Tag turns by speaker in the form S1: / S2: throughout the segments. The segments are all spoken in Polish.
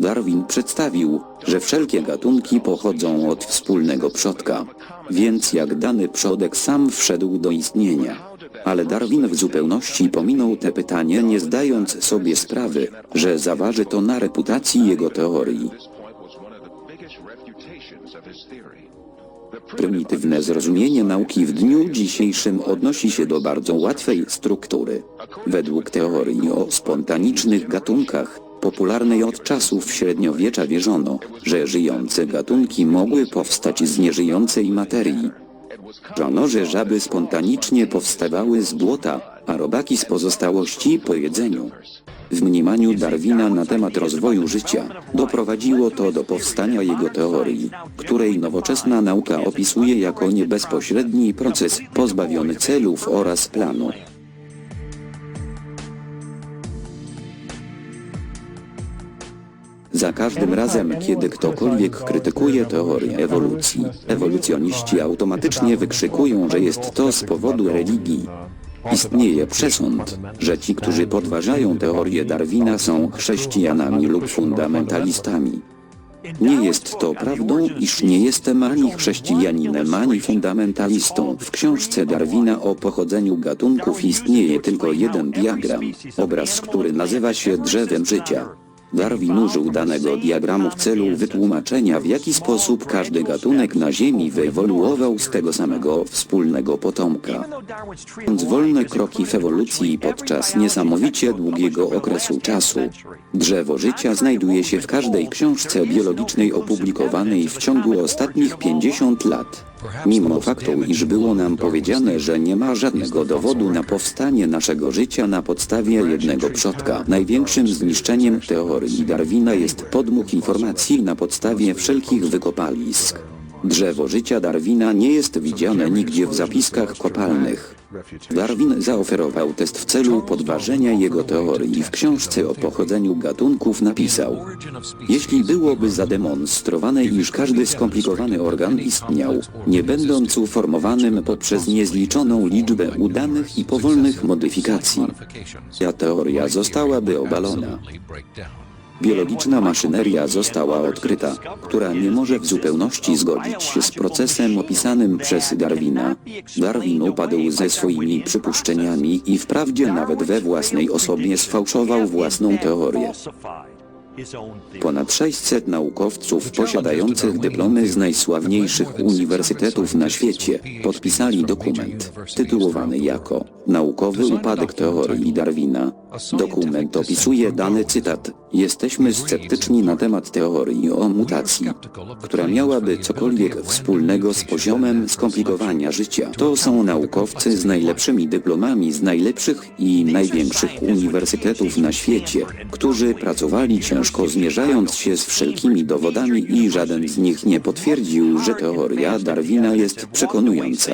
S1: Darwin przedstawił, że wszelkie gatunki pochodzą od wspólnego przodka. Więc jak dany przodek sam wszedł do istnienia. Ale Darwin w zupełności pominął te pytanie nie zdając sobie sprawy, że zaważy to na reputacji jego teorii. Prymitywne zrozumienie nauki w dniu dzisiejszym odnosi się do bardzo łatwej struktury. Według teorii o spontanicznych gatunkach, popularnej od czasów średniowiecza wierzono, że żyjące gatunki mogły powstać z nieżyjącej materii. Wierzono, że żaby spontanicznie powstawały z błota, a robaki z pozostałości po jedzeniu. W mniemaniu Darwina na temat rozwoju życia doprowadziło to do powstania jego teorii, której nowoczesna nauka opisuje jako niebezpośredni proces pozbawiony celów oraz planu. Za każdym razem, kiedy ktokolwiek krytykuje teorię ewolucji, ewolucjoniści automatycznie wykrzykują, że jest to z powodu religii. Istnieje przesąd, że ci, którzy podważają teorię Darwina są chrześcijanami lub fundamentalistami. Nie jest to prawdą, iż nie jestem ani chrześcijaninem, ani fundamentalistą. W książce Darwina o pochodzeniu gatunków istnieje tylko jeden diagram, obraz, który nazywa się drzewem życia. Darwin użył danego diagramu w celu wytłumaczenia w jaki sposób każdy gatunek na Ziemi wyewoluował z tego samego wspólnego potomka. Wolne kroki w ewolucji podczas niesamowicie długiego okresu czasu. Drzewo życia znajduje się w każdej książce biologicznej opublikowanej w ciągu ostatnich 50 lat. Mimo faktu, iż było nam powiedziane, że nie ma żadnego dowodu na powstanie naszego życia na podstawie jednego przodka, największym zniszczeniem teorii Darwina jest podmuch informacji na podstawie wszelkich wykopalisk. Drzewo życia Darwina nie jest widziane nigdzie w zapiskach kopalnych. Darwin zaoferował test w celu podważenia jego teorii. W książce o pochodzeniu gatunków napisał Jeśli byłoby zademonstrowane, iż każdy skomplikowany organ istniał, nie będąc uformowanym poprzez niezliczoną liczbę udanych i powolnych modyfikacji, ta teoria zostałaby obalona. Biologiczna maszyneria została odkryta, która nie może w zupełności zgodzić się z procesem opisanym przez Darwina. Darwin upadł ze swoimi przypuszczeniami i wprawdzie nawet we własnej osobie sfałszował własną teorię. Ponad 600 naukowców posiadających dyplomy z najsławniejszych uniwersytetów na świecie podpisali dokument tytułowany jako Naukowy upadek teorii Darwina. Dokument opisuje dany cytat. Jesteśmy sceptyczni na temat teorii o mutacji, która miałaby cokolwiek wspólnego z poziomem skomplikowania życia. To są naukowcy z najlepszymi dyplomami z najlepszych i największych uniwersytetów na świecie, którzy pracowali ciężko zmierzając się z wszelkimi dowodami i żaden z nich nie potwierdził, że teoria Darwina jest przekonująca.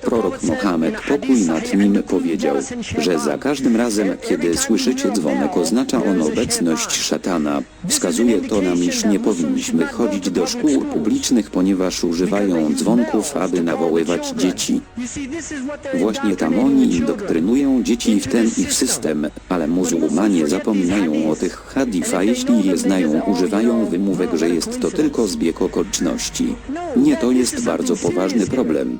S1: Prorok Mohamed, pokój nad nim, powiedział, że za każdym razem, kiedy słyszycie dzwonek, oznacza on obecność szatana. Wskazuje to nam, iż nie powinniśmy chodzić do szkół publicznych, ponieważ używają dzwonków, aby nawoływać dzieci. Właśnie tam oni indoktrynują dzieci w ten ich system, ale muzułmanie zapominają o tych hadith, a jeśli je znają, używają wymówek, że jest to tylko zbieg okoliczności. Nie, to jest bardzo poważny problem.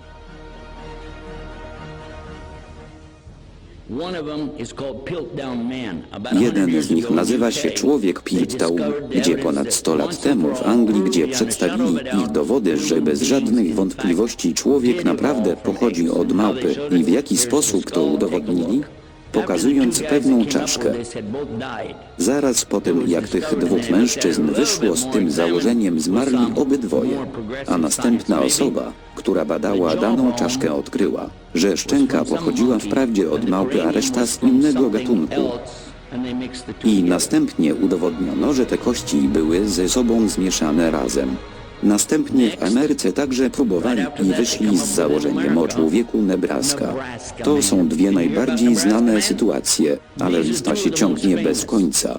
S1: Jeden z nich nazywa się Człowiek Piltdown, gdzie ponad
S2: that
S1: 100 lat temu w Anglii, gdzie przedstawili ich dowody, że bez żadnych wątpliwości człowiek naprawdę pochodzi od małpy i w jaki sposób to udowodnili. Pokazując pewną czaszkę. Zaraz po tym, jak tych dwóch mężczyzn wyszło z tym założeniem, zmarli obydwoje, a następna osoba, która badała daną czaszkę, odkryła, że szczęka pochodziła wprawdzie od małpy, a reszta z innego gatunku. I następnie udowodniono, że te kości były ze sobą zmieszane razem. Następnie w Ameryce także próbowali i wyszli z założeniem o człowieku Nebraska. To są dwie najbardziej znane sytuacje, ale lista się ciągnie bez końca.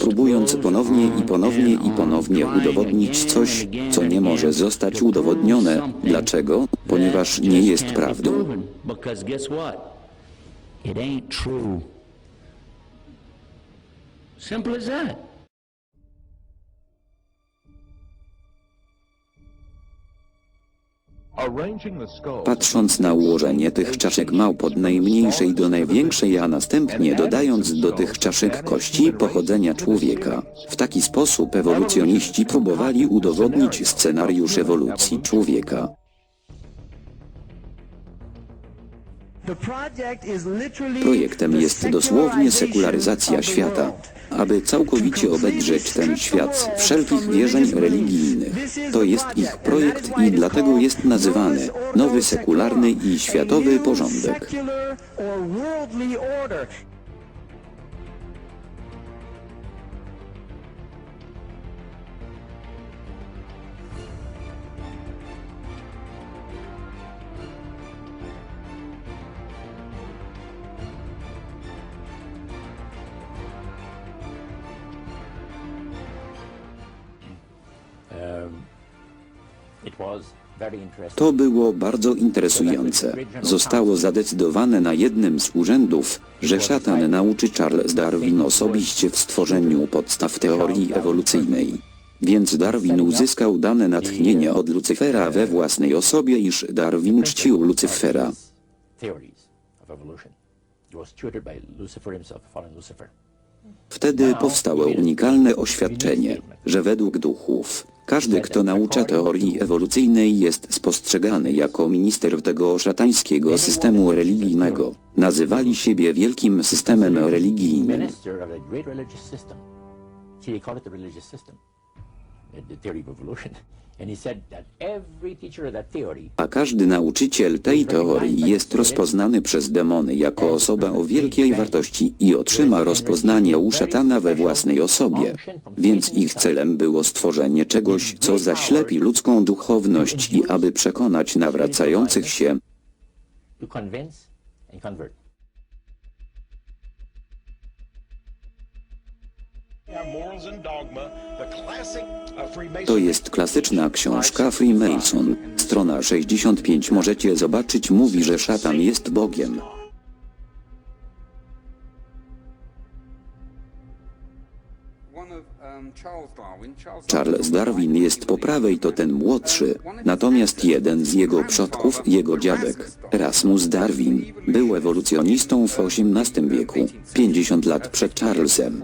S1: Próbując ponownie i ponownie i ponownie udowodnić coś, co nie może zostać udowodnione. Dlaczego? Ponieważ nie jest prawdą.
S2: Simple as that.
S1: Patrząc na ułożenie tych czaszek małp od najmniejszej do największej, a następnie dodając do tych czaszek kości pochodzenia człowieka. W taki sposób ewolucjoniści próbowali udowodnić scenariusz ewolucji człowieka. Projektem jest dosłownie sekularyzacja świata, aby całkowicie obedrzeć ten świat z wszelkich wierzeń religijnych. To jest ich projekt i dlatego jest nazywany Nowy Sekularny i Światowy Porządek. To było bardzo interesujące. Zostało zadecydowane na jednym z urzędów, że szatan nauczy Charles Darwin osobiście w stworzeniu podstaw teorii ewolucyjnej. Więc Darwin uzyskał dane natchnienie od Lucyfera we własnej osobie, iż Darwin czcił Lucyfera. Wtedy powstało unikalne oświadczenie, że według duchów każdy, kto naucza teorii ewolucyjnej jest spostrzegany jako minister tego szatańskiego systemu religijnego. Nazywali siebie wielkim systemem religijnym.
S3: A
S1: każdy nauczyciel tej teorii jest rozpoznany przez demony jako osoba o wielkiej wartości i otrzyma rozpoznanie u szatana we własnej osobie. Więc ich celem było stworzenie czegoś, co zaślepi ludzką duchowność i aby przekonać nawracających się, To jest klasyczna książka Freemason. Strona 65 możecie zobaczyć mówi, że szatan jest Bogiem. Charles Darwin jest po prawej to ten młodszy, natomiast jeden z jego przodków, jego dziadek, Erasmus Darwin, był ewolucjonistą w XVIII wieku, 50 lat przed Charlesem.